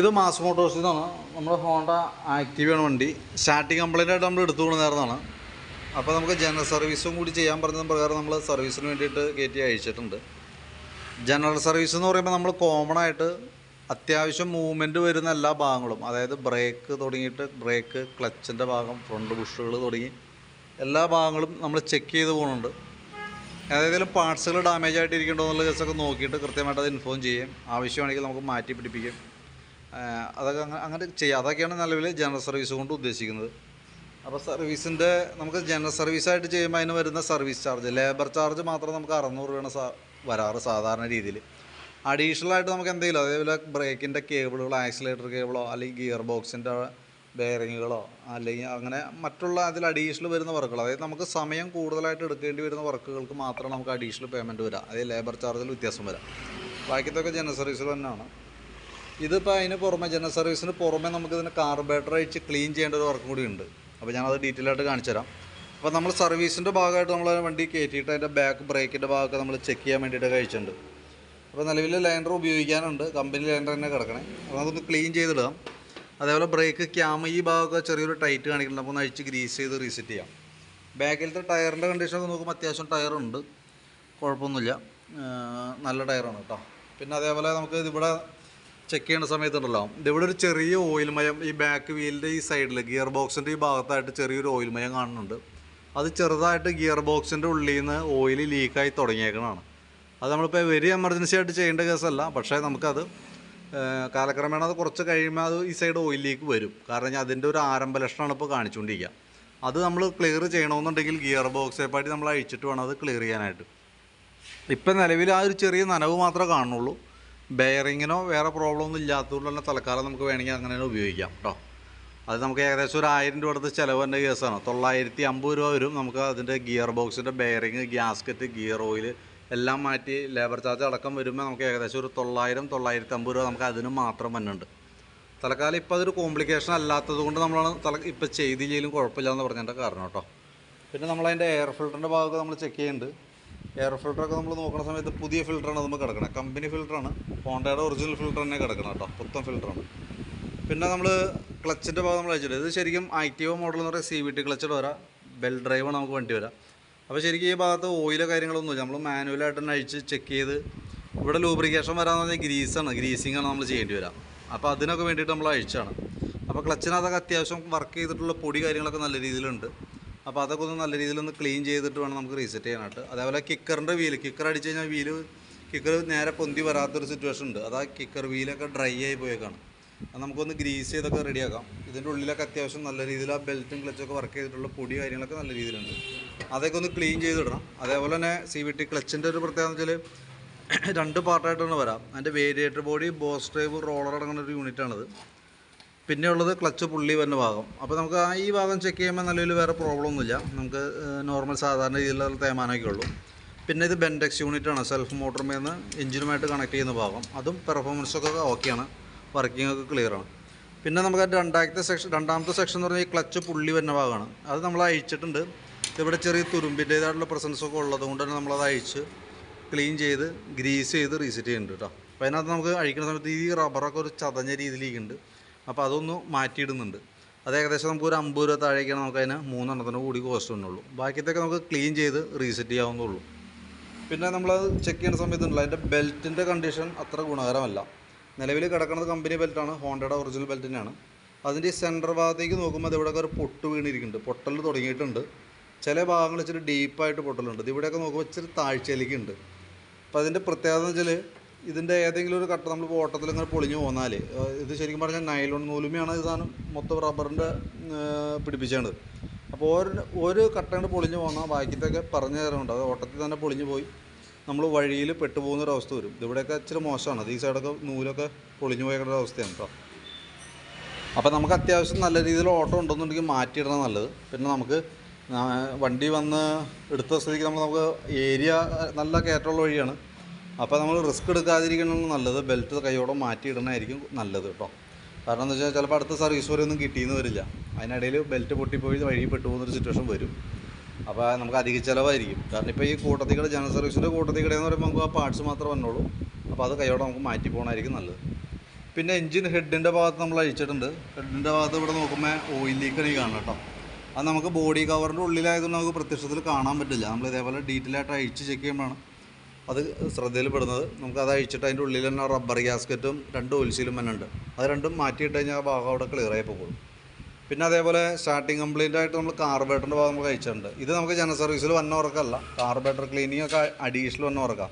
ഇത് മാസ് മോട്ടോഴ്സിൽ നിന്നാണ് നമ്മുടെ ഹോണ്ട ആക്റ്റീവാണ് വണ്ടി. സ്റ്റാർട്ടിങ് കംപ്ലൈന്റ് ആയിട്ട് നമ്മൾ എടുത്തു കൊണ്ടുവന്നതാണ് അപ്പോൾ നമുക്ക് ജനറൽ സർവീസും കൂടി ചെയ്യാൻ പറഞ്ഞ പ്രകാരം നമ്മൾ സർവീസിന് വേണ്ടിയിട്ട് കയറ്റി അയച്ചിട്ടുണ്ട്. ജനറൽ സർവീസ് എന്ന് പറയുമ്പോൾ നമ്മൾ കോമൺ ആയിട്ട് അത്യാവശ്യം മൂവ്മെന്റ് വരുന്ന എല്ലാ ഭാഗങ്ങളും അതായത് ബ്രേക്ക് തുടങ്ങിയിട്ട് ബ്രേക്ക് ക്ലച്ചിന്റെ ഭാഗം ഫ്രണ്ട് ബുഷുകൾ തുടങ്ങി എല്ലാ ഭാഗങ്ങളും നമ്മൾ ചെക്ക് ചെയ്ത് പോകുന്നുണ്ട്. ഏതെങ്കിലും പാർട്സുകൾ ഡാമേജ് ആയിട്ട് ഇരിക്കണ്ടോ എന്നുള്ള കേസൊക്കെ നോക്കിയിട്ട് കൃത്യമായിട്ട് അത് ഇൻഫോം ചെയ്യും. ആവശ്യമാണെങ്കിൽ നമുക്ക് മാറ്റി പിടിപ്പിക്കും. അതൊക്കെ അങ്ങനെ അങ്ങനെ ചെയ്യാം. അതൊക്കെയാണ് നിലവിൽ ജനറൽ സർവീസ് കൊണ്ട് ഉദ്ദേശിക്കുന്നത്. അപ്പോൾ സർവീസിന്റെ നമുക്ക് ജനറൽ സർവീസായിട്ട് ചെയ്യുമ്പോൾ അതിന് വരുന്ന സർവീസ് ചാർജ് ലേബർ ചാർജ് മാത്രം നമുക്ക് അറുന്നൂറ് രൂപയാണ് സാ വരാറ് സാധാരണ രീതിയിൽ. അഡീഷണൽ ആയിട്ട് നമുക്ക് എന്തെങ്കിലും അതേപോലെ ബ്രേക്കിന്റെ കേബിളുകൾ ആക്സിലേറ്റർ കേബിളോ അല്ലെങ്കിൽ ഗിയർ ബോക്സിന്റെ ബെയറിങ്ങുകളോ അല്ലെങ്കിൽ അങ്ങനെ മറ്റുള്ള അതിൽ അഡീഷണൽ വരുന്ന വർക്കുകൾ അതായത് നമുക്ക് സമയം കൂടുതലായിട്ട് എടുക്കേണ്ടി വരുന്ന വർക്കുകൾക്ക് മാത്രമേ നമുക്ക് അഡീഷണൽ പേയ്മെന്റ് വരാം. അതായത് ലേബർ ചാർജിൽ വ്യത്യാസം വരാം. ബാക്കിത്തൊക്കെ ജനറൽ സർവീസിൽ തന്നെയാണ്. ഇതിപ്പോൾ അതിന് പുറമെ ജനറൽ സർവീസിന് പുറമെ നമുക്ക് ഇതിന് കാർബേറ്റർ അഴിച്ച് ക്ലീൻ ചെയ്യേണ്ട ഒരു വർക്കും കൂടി ഉണ്ട്. അപ്പോൾ ഞാനത് ഡീറ്റെയിൽ ആയിട്ട് കാണിച്ചു തരാം. അപ്പോൾ നമ്മൾ സർവീസിന്റെ ഭാഗമായിട്ട് നമ്മൾ വണ്ടി കയറ്റിയിട്ട് അതിന്റെ ബാക്ക് ബ്രേക്കിന്റെ ഭാഗമൊക്കെ നമ്മൾ ചെക്ക് ചെയ്യാൻ വേണ്ടിയിട്ട് കഴിച്ചിട്ടുണ്ട് അപ്പോൾ നിലവിൽ ലൈൻഡർ ഉപയോഗിക്കാനുണ്ട്. കമ്പനി ലൈൻഡർ തന്നെ കിടക്കണേ. അപ്പോൾ അതൊന്ന് ക്ലീൻ ചെയ്തിടാം. അതേപോലെ ബ്രേക്ക് ക്യാമ ഈ ഭാഗമൊക്കെ ചെറിയൊരു ടൈറ്റ് കാണിക്കുന്നുണ്ട്. അപ്പോൾ ഒന്ന് അഴിച്ച് ഗ്രീസ് ചെയ്ത് റീസെറ്റ് ചെയ്യാം. ബാക്കിലത്തെ ടയറിന്റെ കണ്ടീഷനൊക്കെ നോക്കുമ്പോൾ അത്യാവശ്യം ടയറുണ്ട് കുഴപ്പമൊന്നുമില്ല. നല്ല ടയറാണ് കേട്ടോ പിന്നെ അതേപോലെ നമുക്ക് ഇതിവിടെ ചെക്ക് ചെയ്യുന്ന സമയത്തുണ്ടല്ലോ ഇതിവിടെ ഒരു ചെറിയ ഓയിൽ മയം ഈ ബാക്ക് വീലിന്റെ ഈ സൈഡിൽ ഗിയർ ബോക്സിന്റെ ഈ ഭാഗത്തായിട്ട് ചെറിയൊരു ഓയിൽ മയം കാണുന്നുണ്ട്. അത് ചെറുതായിട്ട് ഗിയർ ബോക്സിന്റെ ഉള്ളിൽ നിന്ന് ഓയിൽ ലീക്കായി തുടങ്ങിയേക്കണതാണ്. അത് നമ്മളിപ്പോൾ വെരി എമർജൻസി ആയിട്ട് ചെയ്യേണ്ട കേസല്ല. പക്ഷേ നമുക്കത് കാലക്രമേണ അത് കുറച്ച് കഴിയുമ്പോൾ അത് ഈ സൈഡ് ഓയിലിലേക്ക് വരും. കാരണം അതിന്റെ ഒരു ആരംഭ ലക്ഷണമാണ് ഇപ്പോൾ കാണിച്ചുകൊണ്ടിരിക്കുക അത് നമ്മൾ ക്ലിയർ ചെയ്യണമെന്നുണ്ടെങ്കിൽ ഗിയർ ബോക്സേ പാട്ടി നമ്മൾ അഴിച്ചിട്ട് വേണം അത് ക്ലിയർ ചെയ്യാനായിട്ട്. ഇപ്പം നിലവിൽ ആ ഒരു ചെറിയ നനവ് മാത്രമേ കാണുള്ളൂ ബെയറിങ്ങിനോ വേറെ പ്രോബ്ലം ഒന്നും ഇല്ലാത്തതുകൊണ്ട് തന്നെ തൽക്കാലം നമുക്ക് വേണമെങ്കിൽ അങ്ങനെ തന്നെ ഉപയോഗിക്കാം കേട്ടോ അത് നമുക്ക് ഏകദേശം ഒരു ആയിരം രൂപ അടുത്ത് ചിലവ് കേസാണ്. തൊള്ളായിരത്തി അമ്പത് രൂപ വരും നമുക്ക് അതിന്റെ ഗിയർ ബോക്സിന്റെ ബെയറിങ് ഗ്യാസ്കറ്റ് ഗിയർ ഓയിൽ എല്ലാം മാറ്റി ലേബർ ചാർജ് അടക്കം വരുമ്പോൾ നമുക്ക് ഏകദേശം ഒരു തൊള്ളായിരം തൊള്ളായിരത്തി അമ്പത് രൂപ നമുക്ക് അതിന് മാത്രം വന്നുണ്ട് തൽക്കാലം ഇപ്പോൾ അതൊരു കോംപ്ലിക്കേഷൻ അല്ലാത്തത് കൊണ്ട് നമ്മളാണ് തല ഇപ്പോൾ ചെയ്തില്ലെങ്കിലും കുഴപ്പമില്ല എന്ന് പറഞ്ഞതിന്റെ കാരണം കേട്ടോ പിന്നെ നമ്മളതിന്റെ എയർ ഫിൽറ്ററിന്റെ ഭാഗമൊക്കെ നമ്മൾ ചെക്ക് ചെയ്യുന്നുണ്ട് എയർ ഫിൽറ്ററൊക്കെ നമ്മൾ നോക്കുന്ന സമയത്ത് പുതിയ ഫിൽറ്ററാണ് നമുക്ക് കിടക്കണം. കമ്പനി ഫിൽറ്ററാണ് ഹോണ്ടയുടെ ഒറിജിനൽ ഫിൽറ്റർ തന്നെ കിടക്കണം കേട്ടോ പുത്തൻ ഫിൽറ്ററാണ് പിന്നെ നമ്മൾ ക്ലച്ചിന്റെ ഭാഗം നമ്മൾ അയച്ചിട്ടുണ്ട്. ഇത് ശരിക്കും ആക്റ്റീവ് മോഡൽ എന്ന് പറയുന്നത് സി വി ടി ക്ലച്ചിൽ വരാം ബെൽ ഡ്രൈവാണ് നമുക്ക് വണ്ടി വരാം. അപ്പോൾ ശരിക്കും ഈ ഭാഗത്ത് ഓയിലോ കാര്യങ്ങളൊന്നുമില്ല നമ്മൾ മാനുവലായിട്ട് തന്നെ അഴിച്ച് ചെക്ക് ചെയ്ത് ഇവിടെ ലൂബ്രിക്കേഷൻ വരാമെന്ന് പറഞ്ഞാൽ ഗ്രീസാണ് ഗ്രീസിങ് ആണ് നമ്മൾ ചെയ്യേണ്ടി വരാം. അപ്പോൾ അതിനൊക്കെ വേണ്ടിയിട്ട് നമ്മൾ അഴിച്ചാണ്. അപ്പോൾ ക്ലച്ചിനകത്തൊക്കെ അത്യാവശ്യം വർക്ക് ചെയ്തിട്ടുള്ള പൊടി കാര്യങ്ങളൊക്കെ നല്ല രീതിയിലുണ്ട്. അപ്പോൾ അതൊക്കെ ഒന്ന് നല്ല രീതിയിലൊന്ന് ക്ലീൻ ചെയ്തിട്ട് വേണം നമുക്ക് റീസെറ്റ് ചെയ്യാനായിട്ട്. അതേപോലെ കിക്കറിന്റെ വീൽ കിക്കർ അടിച്ച് കഴിഞ്ഞാൽ വീൽ കിക്കർ നേരെ പൊന്തി വരാത്തൊരു സിറ്റുവേഷൻ ഉണ്ട്. അതാ കിക്കർ വീലൊക്കെ ഡ്രൈ ആയി പോയേക്കാണ്. അത് നമുക്കൊന്ന് ഗ്രീസ് ചെയ്തൊക്കെ റെഡിയാക്കാം ഇതിന്റെ ഉള്ളിലൊക്കെ അത്യാവശ്യം നല്ല രീതിയിൽ ആ ബെൽറ്റും ക്ലച്ചൊക്കെ വർക്ക് ചെയ്തിട്ടുള്ള പൊടി കാര്യങ്ങളൊക്കെ നല്ല രീതിയിലുണ്ട്. അതൊക്കെ ഒന്ന് ക്ലീൻ ചെയ്തിടണം. അതേപോലെ തന്നെ സി വി ടി ക്ലച്ചിന്റെ ഒരു പ്രത്യേകത എന്ന് വെച്ചാൽ രണ്ട് പാർട്ടായിട്ടാണ് വരാം. അതിന്റെ variator body boss drive roller അടങ്ങുന്ന ഒരു യൂണിറ്റാണിത് പിന്നെ ഉള്ളത് ക്ലച്ച് പുള്ളി വരുന്ന ഭാഗം. അപ്പോൾ നമുക്ക് ആ ഈ ഭാഗം ചെക്ക് ചെയ്യുമ്പോൾ നിലവിൽ വേറെ പ്രോബ്ലം ഒന്നുമില്ല. നമുക്ക് നോർമൽ സാധാരണ രീതിയിലുള്ള തേമാനമൊക്കെ ഉള്ളൂ. പിന്നെ ഇത് ബെൻഡെക്സ് യൂണിറ്റാണ് സെൽഫ് മോട്ടറുമേ മേന്ന് എഞ്ചിനുമായിട്ട് കണക്ട് ചെയ്യുന്ന ഭാഗം. അതും പെർഫോമൻസ് പെർഫോമൻസൊക്കെ ഓക്കെയാണ് വർക്കിംഗ് ഒക്കെ ക്ലിയറാണ് പിന്നെ നമുക്ക് രണ്ടാമത്തെ സെക്ഷൻ രണ്ടാമത്തെ സെക്ഷൻ എന്ന് പറഞ്ഞാൽ ഈ ക്ലച്ച് പുള്ളി വരുന്ന ഭാഗമാണ്. അത് നമ്മൾ അഴിച്ചിട്ടുണ്ട്. ഇവിടെ ചെറിയ തുരുമ്പിന്റേതായിട്ടുള്ള പ്രസൻസ് ഒക്കെ ഉള്ളത് കൊണ്ട് തന്നെ നമ്മളത് അഴിച്ച് ക്ലീൻ ചെയ്ത് ഗ്രീസ് ചെയ്ത് റീസെറ്റ് ചെയ്യുന്നുണ്ട് കേട്ടോ അപ്പോൾ അതിനകത്ത് നമുക്ക് അഴിക്കുന്ന സമയത്ത് ഈ റബ്ബറൊക്കെ ഒരു ചതഞ്ഞ രീതിയിലേക്കുണ്ട് അപ്പോൾ അതൊന്ന് മാറ്റിയിടുന്നുണ്ട്. അത് ഏകദേശം നമുക്ക് ഒരു അമ്പത് രൂപ താഴേക്കാണ് നമുക്ക് അതിന് മൂന്നെണ്ണത്തിന് കൂടി കോസ്റ്റ് വന്നുള്ളൂ. ബാക്കിയത്തൊക്കെ നമുക്ക് ക്ലീൻ ചെയ്ത് റീസെറ്റ് ചെയ്യാവുന്നുള്ളൂ പിന്നെ നമ്മളത് ചെക്ക് ചെയ്യുന്ന സമയത്തുണ്ടല്ലോ അതിന്റെ ബെൽറ്റിന്റെ കണ്ടീഷൻ അത്ര ഗുണകരമല്ല. നിലവിൽ കിടക്കുന്നത് കമ്പനി ബെൽറ്റാണ് ഹോണ്ടയുടെ ഒറിജിനൽ ബെൽറ്റ് തന്നെയാണ്. അതിന്റെ സെന്റർ ഭാഗത്തേക്ക് നോക്കുമ്പോൾ അത് ഇവിടെയൊക്കെ ഒരു പൊട്ട് വീണിരിക്കുന്നുണ്ട് പൊട്ടൽ തുടങ്ങിയിട്ടുണ്ട്. ചില ഭാഗങ്ങൾ ഇച്ചിരി ഡീപ്പായിട്ട് പൊട്ടലുണ്ട്. ഇത് ഇവിടെയൊക്കെ നോക്കുമ്പോൾ ഇച്ചിരി താഴ്ചയിലേക്ക് ഉണ്ട് അപ്പോൾ അതിന്റെ പ്രത്യേകത എന്ന് വെച്ചാൽ ഇതിന്റെ ഏതെങ്കിലും ഒരു കട്ട നമ്മൾ ഓട്ടത്തിൽ ഇങ്ങനെ പൊളിഞ്ഞു പോന്നാൽ ഇത് ശരിക്കും പറഞ്ഞാൽ നൈലോൺ നൂലുമയാണ് ഇത് സാധനം മൊത്തം റബ്ബറിന്റെ പിടിപ്പിച്ചാണ് അപ്പോൾ ഒരു ഒരു കട്ട പൊളിഞ്ഞു പോന്നാൽ ബാക്കിയത്തൊക്കെ പറഞ്ഞു തരാറുണ്ട് അത് ഓട്ടത്തിൽ തന്നെ പൊളിഞ്ഞു പോയി നമ്മൾ വഴിയിൽ പെട്ടുപോകുന്ന ഒരു അവസ്ഥ വരും. ഇവിടെയൊക്കെ ഇച്ചിരി മോശമാണ്. ഈ സൈഡൊക്കെ നൂലൊക്കെ പൊളിഞ്ഞു പോയേക്കുന്ന അവസ്ഥയാണ് കേട്ടോ അപ്പോൾ നമുക്ക് അത്യാവശ്യം നല്ല രീതിയിൽ ഓട്ടം ഉണ്ടെന്നുണ്ടെങ്കിൽ മാറ്റിയിടണം നല്ലത്. പിന്നെ നമുക്ക് വണ്ടി വന്ന് എടുത്ത സ്ഥിതിക്ക് നമ്മൾ നമുക്ക് ഏരിയ നല്ല കയറ്റമുള്ള വഴിയാണ്. അപ്പോൾ നമ്മൾ റിസ്ക് എടുക്കാതിരിക്കണമെന്ന് നല്ലത് ബെൽറ്റ് കൈയോടെ മാറ്റിയിടണമായിരിക്കും നല്ലത് കേട്ടോ. കാരണം എന്താ വെച്ചാൽ ചിലപ്പോൾ അടുത്ത സർവീസ് വരെ ഒന്നും കിട്ടിയെന്ന് വരില്ല. അതിനിടയിൽ ബെൽറ്റ് പൊട്ടിപ്പോയി വഴി പെട്ടുപോകുന്നൊരു സിറ്റുവേഷൻ വരും. അപ്പോൾ നമുക്ക് അധിക ചിലവായിരിക്കും. കാരണം ഇപ്പോൾ ഈ കൂട്ടത്തിക്കട ജനറൽ സർവീസിന്റെ കൂട്ടത്തിക്കട എന്ന് പറയുമ്പോൾ നമുക്ക് ആ പാർട്സ് മാത്രമേ വന്നുള്ളൂ അപ്പോൾ അത് കൈയോടെ നമുക്ക് മാറ്റി പോകണമായിരിക്കും നല്ലത്. പിന്നെ എൻജിൻ ഹെഡിന്റെ ഭാഗത്ത് നമ്മൾ അഴിച്ചിട്ടുണ്ട്. ഹെഡിന്റെ ഭാഗത്ത് ഇവിടെ നോക്കുമ്പോൾ ഓയിൽ ലീക്കാണ് കാണുന്നത് കേട്ടോ. അത് നമുക്ക് ബോഡി കവറിന്റെ ഉള്ളിലായതുകൊണ്ട് നമുക്ക് പ്രത്യക്ഷത്തിൽ കാണാൻ പറ്റില്ല. നമ്മൾ ഇതേപോലെ ഡീറ്റെയിൽ ആയിട്ട് അഴിച്ച് ചെക്ക് ചെയ്യുമ്പോഴാണ് അത് ശ്രദ്ധയിൽപ്പെടുന്നത്. നമുക്ക് അത് അഴിച്ചിട്ട് അതിന്റെ ഉള്ളിൽ തന്നെ റബ്ബർ ഗ്യാസ്കറ്റും രണ്ട് ഒലിച്ചിലും തന്നെ ഉണ്ട്. അത് രണ്ടും മാറ്റിയിട്ട് കഴിഞ്ഞാൽ ആ ഭാഗം അവിടെ ക്ലിയർ ആയി പോകും. പിന്നെ അതേപോലെ സ്റ്റാർട്ടിങ് കംപ്ലീറ്റ് ആയിട്ട് നമ്മൾ കാർബേറ്ററിന്റെ ഭാഗം നമുക്ക് അയച്ചിട്ടുണ്ട് ഇത് നമുക്ക് ജന സർവീസിൽ വന്ന ഉറക്കമല്ല കാർബേറ്റർ ക്ലീനിങ് ഒക്കെ അഡീഷണൽ വന്ന ഉറക്കാം.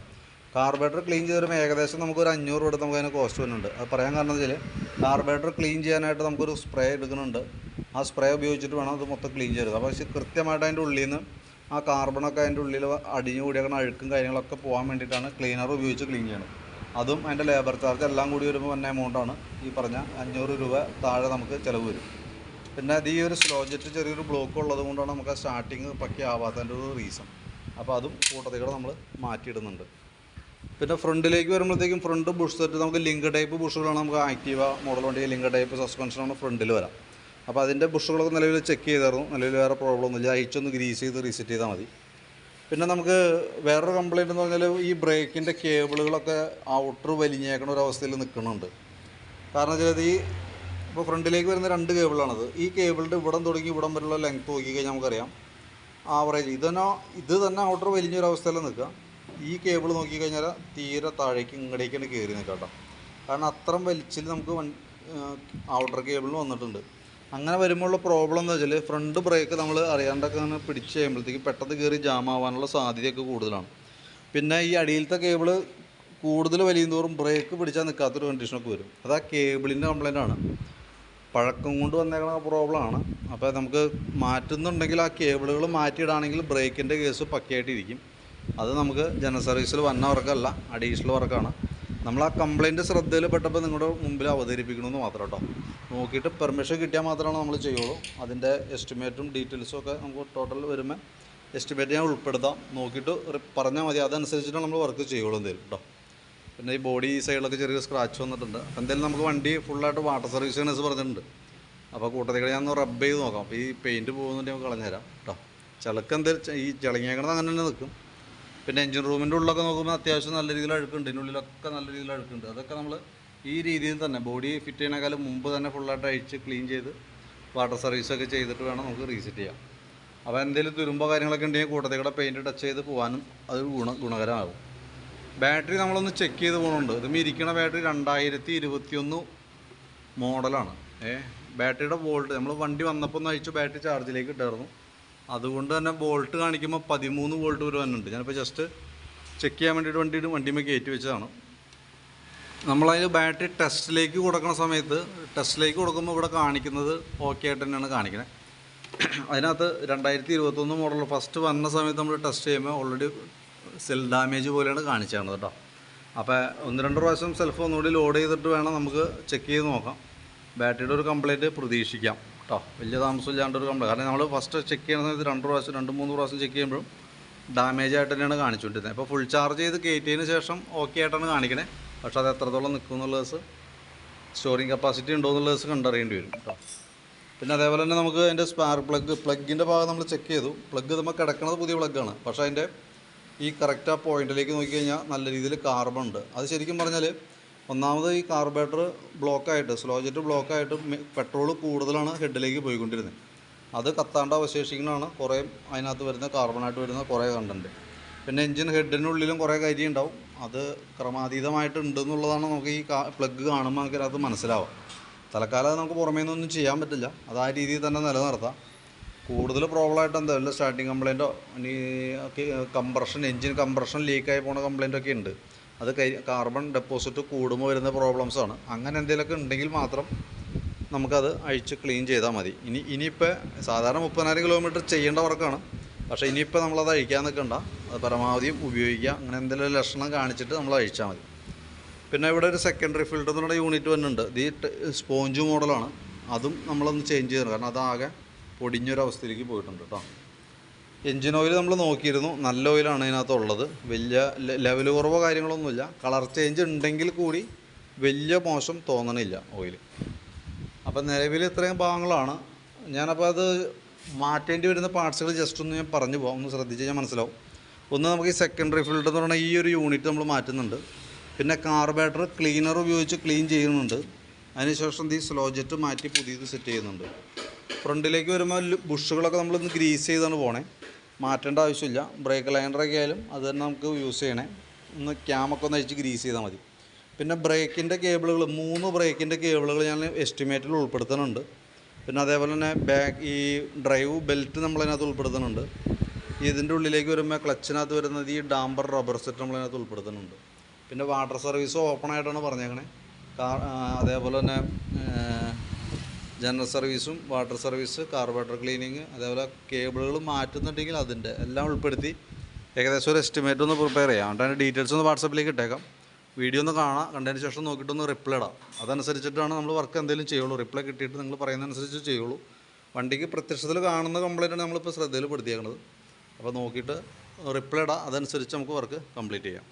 കാർബേറ്റർ ക്ലീൻ ചെയ്ത് വരുമ്പോൾ ഏകദേശം നമുക്കൊരു അഞ്ഞൂറ് രൂപ നമുക്ക് അതിന് കോസ്റ്റ് വരുന്നുണ്ട് അത് പറയാൻ കാരണം വെച്ചാൽ കാർബേറ്റർ ക്ലീൻ ചെയ്യാനായിട്ട് നമുക്കൊരു സ്പ്രേ എടുക്കുന്നുണ്ട്. ആ സ്പ്രേ ഉപയോഗിച്ചിട്ട് വേണം അത് മൊത്തം ക്ലീൻ ചെയ്തത് അപ്പോൾ പക്ഷേ കൃത്യമായിട്ട് അതിന്റെ ഉള്ളിൽ നിന്ന് ആ കാർബണൊക്കെ അതിന്റെ ഉള്ളിൽ അടിഞ്ഞു കൂടിയാണ് അഴുക്കും കാര്യങ്ങളൊക്കെ പോകാൻ വേണ്ടിയിട്ടാണ് ക്ലീനർ ഉപയോഗിച്ച് ക്ലീൻ ചെയ്യണം അതും അതിന്റെ ലേബർ ചാർജ് എല്ലാം കൂടി വരുമ്പോൾ വന്ന എമൗണ്ടാണ് ഈ പറഞ്ഞ അഞ്ഞൂറ് രൂപ താഴെ നമുക്ക് ചിലവ് വരും. പിന്നെ അത് ഈ ഒരു സ്ലോ ജെറ്റ് ചെറിയൊരു ബ്ലോക്ക് ഉള്ളത് കൊണ്ടാണ് നമുക്ക് ആ സ്റ്റാർട്ടിങ് പക്കി ആവാത്തതിന്റെ ഒരു റീസൺ അപ്പോൾ അതും കൂട്ടത്തിൽ നമ്മൾ മാറ്റിയിടുന്നുണ്ട്. പിന്നെ ഫ്രണ്ടിലേക്ക് വരുമ്പോഴത്തേക്കും ഫ്രണ്ട് ബുഷ് സെറ്റ് നമുക്ക് ലിങ്ക് ടൈപ്പ് ബുഷുകളാണ് നമുക്ക് ആക്റ്റീവ മോഡൽ വണ്ടി ലിങ്ക് ടൈപ്പ് സസ്പെൻഷനാണ് ഫ്രണ്ടിൽ വരാം. അപ്പോൾ അതിന്റെ ബുഷുകളൊക്കെ നിലവിൽ ചെക്ക് ചെയ്തായിരുന്നു. നിലവിൽ വേറെ പ്രോബ്ലം ഒന്നുമില്ല. അയച്ചൊന്ന് ഗ്രീസ് ചെയ്ത് റീസെറ്റ് ചെയ്താൽ മതി. പിന്നെ നമുക്ക് വേറൊരു കംപ്ലയിന്റ് എന്ന് പറഞ്ഞാൽ ഈ ബ്രേക്കിന്റെ കേബിളുകളൊക്കെ ഔട്ടർ വലിഞ്ഞേക്കണ ഒരു അവസ്ഥയിൽ നിൽക്കുന്നുണ്ട്. കാരണം വെച്ചാൽ ഈ ഇപ്പോൾ ഫ്രണ്ടിലേക്ക് വരുന്ന രണ്ട് കേബിളാണത്. ഈ കേബിളിന്റെ ഇവിടം തുടങ്ങി ഇവിടം വരെയുള്ള ലെങ്ത് നോക്കിക്കഴിഞ്ഞാൽ നമുക്കറിയാം. ആവറേജ് ഇതന്നെ ഇത് തന്നെ ഔട്ടർ വലിഞ്ഞൊരു അവസ്ഥയിൽ നിൽക്കുക. ഈ കേബിൾ നോക്കിക്കഴിഞ്ഞാൽ തീരെ താഴേക്ക് ഇങ്ങടേക്കാണ് കയറി നിൽക്കാം കേട്ടോ. കാരണം അത്രയും വലിച്ചിൽ നമുക്ക് ഔട്ടർ കേബിളിന് വന്നിട്ടുണ്ട്. അങ്ങനെ വരുമ്പോഴുള്ള പ്രോബ്ലം എന്താ വെച്ചാൽ ഫ്രണ്ട് ബ്രേക്ക് നമ്മൾ അറിയാണ്ടൊക്കെ അങ്ങനെ പിടിച്ച് കഴിയുമ്പോഴത്തേക്ക് പെട്ടെന്ന് കയറി ജാം ആവാനുള്ള സാധ്യതയൊക്കെ കൂടുതലാണ്. പിന്നെ ഈ അടിയിലത്തെ കേബിൾ കൂടുതൽ വലിയും തോറും ബ്രേക്ക് പിടിച്ചാൽ നിൽക്കാത്തൊരു കണ്ടീഷനൊക്കെ വരും. അത് ആ കേബിളിന്റെ കംപ്ലൈന്റ് ആണ്. പഴക്കം കൊണ്ട് വന്നേക്കണ പ്രോബ്ലമാണ് അപ്പോൾ നമുക്ക് മാറ്റുന്നുണ്ടെങ്കിൽ ആ കേബിളുകൾ മാറ്റിയിടാണെങ്കിൽ ബ്രേക്കിന്റെ കേസ് പക്കയായിട്ടിരിക്കും. അത് നമുക്ക് ജനറൽ സർവീസിൽ വന്ന വർക്കല്ല അഡീഷണൽ വർക്കാണ് നമ്മൾ ആ കംപ്ലൈന്റ് ശ്രദ്ധയിൽ പെട്ടപ്പോൾ നിങ്ങളുടെ മുമ്പിൽ അവതരിപ്പിക്കണമെന്ന് മാത്രം കേട്ടോ നോക്കിയിട്ട് പെർമിഷൻ കിട്ടിയാൽ മാത്രമാണ് നമ്മൾ ചെയ്യുള്ളൂ. അതിന്റെ എസ്റ്റിമേറ്റും ഡീറ്റെയിൽസും ഒക്കെ നമുക്ക് ടോട്ടൽ വരുമ്പോൾ എസ്റ്റിമേറ്റ് ഞാൻ ഉൾപ്പെടുത്താം. നോക്കിയിട്ട് പറഞ്ഞാൽ മതി. അതനുസരിച്ചിട്ട് നമ്മൾ വർക്ക് ചെയ്യുള്ളൂ എന്തേലും കേട്ടോ പിന്നെ ഈ ബോഡി ഈ സൈഡിലൊക്കെ ചെറിയ സ്ക്രാച്ച് വന്നിട്ടുണ്ട്. അപ്പോൾ എന്തായാലും നമുക്ക് വണ്ടി ഫുള്ളായിട്ട് വാട്ടർ സർവീസ് ചെയ്യണമെന്ന് പറഞ്ഞിട്ടുണ്ട്. അപ്പോൾ കൂട്ടത്തിൽ ഞാൻ ഒന്ന് റബ്ബ് ചെയ്ത് നോക്കാം. അപ്പോൾ ഈ പെയിന്റ് പോകുന്നുണ്ടെങ്കിൽ നമുക്ക് കളഞ്ഞുതരാം കേട്ടോ ചിലക്ക് എന്തായാലും ഈ ചിളങ്ങിയേക്കണത് അങ്ങനെ തന്നെ നിൽക്കും പിന്നെ എഞ്ചിൻ റൂമിന്റെ ഉള്ളിലൊക്കെ നോക്കുമ്പോൾ അത്യാവശ്യം നല്ല രീതിയിൽ അഴുക്കുണ്ട്. ഇതിനുള്ളിലൊക്കെ നല്ല രീതിയിൽ അഴുക്കുണ്ട്. അതൊക്കെ നമ്മൾ ഈ രീതിയിൽ തന്നെ ബോഡി ഫിറ്റ് ചെയ്യണേക്കാളും മുമ്പ് തന്നെ ഫുള്ളായിട്ട് അഴിച്ച് ക്ലീൻ ചെയ്ത് വാട്ടർ സർവീസൊക്കെ ചെയ്തിട്ട് വേണം നമുക്ക് റീസെറ്റ് ചെയ്യാം. അപ്പോൾ എന്തെങ്കിലും തുരുമ്പോ കാര്യങ്ങളൊക്കെ ഉണ്ടെങ്കിൽ കൂട്ടത്തിൽ കൂടെ പെയിന്റ് ടച്ച് ചെയ്ത് പോകാനും അത് ഗുണ ഗുണകരമാകും. ബാറ്ററി നമ്മളൊന്ന് ചെക്ക് ചെയ്ത് പോകുന്നുണ്ട് ഇത് ഇരിക്കുന്ന ബാറ്ററി രണ്ടായിരത്തി ഇരുപത്തിയൊന്ന് മോഡലാണ് ഏ ബാറ്ററിയുടെ വോൾട്ട് നമ്മൾ വണ്ടി വന്നപ്പോൾ ഒന്ന് അഴിച്ച് ബാറ്ററി ചാർജിലേക്ക് ഇട്ടായിരുന്നു. അതുകൊണ്ട് തന്നെ വോൾട്ട് കാണിക്കുമ്പോൾ പതിമൂന്ന് വോൾട്ട് വരെ വന്നിട്ടുണ്ട് ഞാനിപ്പോൾ ജസ്റ്റ് ചെക്ക് ചെയ്യാൻ വേണ്ടിയിട്ട് വണ്ടിയിട്ട് വണ്ടിമേ കയറ്റി വെച്ചതാണ്. നമ്മളതിൽ ബാറ്ററി ടെസ്റ്റിലേക്ക് കൊടുക്കുന്ന സമയത്ത് ടെസ്റ്റിലേക്ക് കൊടുക്കുമ്പോൾ ഇവിടെ കാണിക്കുന്നത് ഓക്കെ ആയിട്ട് തന്നെയാണ് കാണിക്കുന്നത് അതിനകത്ത് രണ്ടായിരത്തി ഇരുപത്തൊന്ന് മോഡൽ ഫസ്റ്റ് വന്ന സമയത്ത് നമ്മൾ ടെസ്റ്റ് ചെയ്യുമ്പോൾ ഓൾറെഡി സെൽ ഡാമേജ് പോലെയാണ് കാണിച്ചത് കേട്ടോ അപ്പോൾ ഒന്ന് രണ്ട് പ്രാവശ്യം സെൽഫ് ഒന്നുകൂടി ലോഡ് ചെയ്തിട്ട് വേണം നമുക്ക് ചെക്ക് ചെയ്ത് നോക്കാം. ബാറ്ററിയുടെ ഒരു കംപ്ലൈന്റ് പ്രതീക്ഷിക്കാം കേട്ടോ വലിയ താമസമില്ലാണ്ട് ഒരു കംപ്ലൈന്റ് കാരണം നമ്മൾ ഫസ്റ്റ് ചെക്ക് ചെയ്യുന്ന സമയത്ത് രണ്ട് പ്രാവശ്യം രണ്ട് മൂന്ന് പ്രാവശ്യം ചെക്ക് ചെയ്യുമ്പോഴും ഡാമേജ് ആയിട്ട് തന്നെയാണ് കാണിച്ചുകൊണ്ടിരുന്നത്. അപ്പോൾ ഫുൾ ചാർജ് ചെയ്ത് കയറ്റിയതിന് ശേഷം ഓക്കെ ആയിട്ടാണ് കാണിക്കണേ. പക്ഷേ അത് എത്രത്തോളം നിൽക്കും എന്നുള്ള ദിവസം സ്റ്റോറിങ് കപ്പാസിറ്റി ഉണ്ടോ എന്നുള്ള ദിവസം കണ്ടറിയേണ്ടി വരും കേട്ടോ. പിന്നെ അതേപോലെ തന്നെ നമുക്ക് അതിന്റെ സ്പാർ പ്ലഗ് പ്ലഗിന്റെ ഭാഗം നമ്മൾ ചെക്ക് ചെയ്തു. പ്ലഗ് നമ്മൾ കിടക്കുന്നത് പുതിയ പ്ലഗ്ഗാണ് പക്ഷേ അതിന്റെ ഈ കറക്റ്റ് ആ പോയിന്റിലേക്ക് നോക്കിക്കഴിഞ്ഞാൽ നല്ല രീതിയിൽ കാർബൺ ഉണ്ട്. അത് ശരിക്കും പറഞ്ഞാൽ ഒന്നാമത് ഈ കാർബേറ്റർ ബ്ലോക്കായിട്ട് സ്ലോ ജെറ്റ് ബ്ലോക്കായിട്ട് പെട്രോൾ കൂടുതലാണ് ഹെഡിലേക്ക് പോയിക്കൊണ്ടിരുന്നത്. അത് കത്താണ്ട് അവശേഷിക്കുന്നതാണ്. കുറേ അതിനകത്ത് വരുന്ന കാർബണായിട്ട് വരുന്ന കുറേ കണ്ടുണ്ട് പിന്നെ എഞ്ചിൻ ഹെഡിനുള്ളിലും കുറേ കരി ഉണ്ടാവും അത് ക്രമാതീതമായിട്ട് ഉണ്ട് എന്നുള്ളതാണ് നമുക്ക് ഈ പ്ലഗ് കാണുമ്പോൾ നമുക്ക് അത് മനസ്സിലാവുക. തൽക്കാലം നമുക്ക് പുറമേ നിന്നൊന്നും ചെയ്യാൻ പറ്റില്ല. അത് ആ രീതിയിൽ തന്നെ നിലനിർത്താം. കൂടുതൽ പ്രോബ്ലം ആയിട്ട് എന്താ വല്ല സ്റ്റാർട്ടിങ് കംപ്ലൈന്റോ ഇനി കംപ്രഷൻ എഞ്ചിൻ കംപ്രഷൻ ലീക്കായി പോണ കംപ്ലൈന്റൊക്കെ ഉണ്ട്. അത് കാർബൺ ഡെപ്പോസിറ്റ് കൂടുമ്പോൾ വരുന്ന പ്രോബ്ലംസാണ് അങ്ങനെ എന്തെങ്കിലുമൊക്കെ ഉണ്ടെങ്കിൽ മാത്രം നമുക്കത് അഴിച്ച് ക്ലീൻ ചെയ്താൽ മതി. ഇനി ഇനിയിപ്പോൾ സാധാരണ മുപ്പതിനായിരം കിലോമീറ്റർ ചെയ്യേണ്ട വർക്കാണ് പക്ഷേ ഇനിയിപ്പോൾ നമ്മളത് അഴിക്കാൻ നിൽക്കണ്ട അത് പരമാവധി ഉപയോഗിക്കുക. അങ്ങനെ എന്തെങ്കിലും ലക്ഷണം കാണിച്ചിട്ട് നമ്മൾ അഴിച്ചാൽ മതി. പിന്നെ ഇവിടെ ഒരു സെക്കൻഡറി ഫിൽറ്റർ എന്നുള്ള യൂണിറ്റ് വന്നിട്ടുണ്ട്. ഇത് സ്പോഞ്ച് മോഡലാണ് അതും നമ്മളൊന്ന് ചേഞ്ച് ചെയ്യണം. കാരണം അതാകെ പൊടിഞ്ഞൊരവസ്ഥയിലേക്ക് പോയിട്ടുണ്ട് കേട്ടോ എൻജിൻ ഓയിൽ നമ്മൾ നോക്കിയിരുന്നു. നല്ല ഓയിലാണ് ഇതിനകത്തുള്ളത്. വലിയ ലെവൽ കുറവോ കാര്യങ്ങളൊന്നുമില്ല. കളർ ചേഞ്ച് ഉണ്ടെങ്കിൽ കൂടി വലിയ മോശം തോന്നണില്ല ഓയിൽ അപ്പം നിലവിൽ ഇത്രയും ഭാഗങ്ങളാണ്. ഞാനപ്പോൾ അത് മാറ്റേണ്ടി വരുന്ന പാർട്സുകൾ ജസ്റ്റ് ഒന്ന് ഞാൻ പറഞ്ഞു പോകാം ഒന്ന് ശ്രദ്ധിച്ച് ഞാൻ മനസ്സിലാവും. ഒന്ന് നമുക്ക് ഈ സെക്കൻഡറി ഫിൽറ്റർ എന്ന് പറഞ്ഞാൽ ഈ ഒരു യൂണിറ്റ് നമ്മൾ മാറ്റുന്നുണ്ട്. പിന്നെ കാർബേറ്റർ ക്ലീനർ ഉപയോഗിച്ച് ക്ലീൻ ചെയ്യുന്നുണ്ട്. അതിനുശേഷം ഈ സ്ലോ ജെറ്റ് മാറ്റി പുതിയത് സെറ്റ് ചെയ്യുന്നുണ്ട്. ഫ്രണ്ടിലേക്ക് വരുമ്പോൾ ബുഷുകളൊക്കെ നമ്മൾ ഇന്ന് ഗ്രീസ് ചെയ്താണ് പോണേ. മാറ്റേണ്ട ആവശ്യമില്ല. ബ്രേക്ക് ലൈനറൊക്കെ ആയാലും അത് തന്നെ നമുക്ക് യൂസ് ചെയ്യണേ. ഒന്ന് ക്യാമൊക്കെ ഒന്ന് അഴിച്ച് ഗ്രീസ് ചെയ്താൽ മതി. പിന്നെ ബ്രേക്കിന്റെ കേബിളുകൾ മൂന്ന് ബ്രേക്കിന്റെ കേബിളുകൾ ഞാൻ എസ്റ്റിമേറ്റിൽ ഉൾപ്പെടുത്തുന്നുണ്ട്. പിന്നെ അതേപോലെ തന്നെ ബാക്ക് ഈ ഡ്രൈവ് ബെൽറ്റ് നമ്മളതിനകത്ത് ഉൾപ്പെടുത്തുന്നുണ്ട്. ഇതിന്റെ ഉള്ളിലേക്ക് വരുമ്പോൾ ക്ലച്ചിനകത്ത് വരുന്നത് ഈ ഡാംബർ റബ്ബർ സെറ്റ് നമ്മളതിനകത്ത് ഉൾപ്പെടുത്തുന്നുണ്ട്. പിന്നെ വാട്ടർ സർവീസ് ഓപ്പൺ ആയിട്ടാണ് പറഞ്ഞേക്കണേ. കാർ അതേപോലെ തന്നെ ജനറൽ സർവീസും വാട്ടർ സർവീസ് കാർബറേറ്റർ ക്ലീനിങ് അതേപോലെ കേബിളുകൾ മാറ്റുന്നുണ്ടെങ്കിൽ അതിന്റെ എല്ലാം ഉൾപ്പെടുത്തി ഏകദേശം ഒരു എസ്റ്റിമേറ്റ് ഒന്ന് പ്രിപ്പയർ ചെയ്യാം. അതിന്റെ ഡീറ്റെയിൽസ് ഒന്ന് വാട്സപ്പിലേക്ക് ഇട്ടേക്കാം. വീഡിയോ ഒന്ന് കാണാം. കണ്ടതിന് ശേഷം നോക്കിയിട്ടൊന്ന് റിപ്ലൈ ഇടാം. അതനുസരിച്ചിട്ടാണ് നമ്മൾ വർക്ക് എന്തെങ്കിലും ചെയ്യുള്ളൂ. റിപ്ലൈ കിട്ടിയിട്ട് നിങ്ങൾ പറയുന്നതനുസരിച്ച് ചെയ്യുള്ളൂ. വണ്ടിക്ക് പ്രത്യക്ഷത്തിൽ കാണുന്ന കംപ്ലൈന്റാണ് നമ്മളിപ്പോൾ ശ്രദ്ധയിൽ പെടുത്തിയേക്കുന്നത് അപ്പോൾ നോക്കിയിട്ട് റിപ്ലൈ ഇടാം. അതനുസരിച്ച് നമുക്ക് വർക്ക് കംപ്ലീറ്റ് ചെയ്യാം.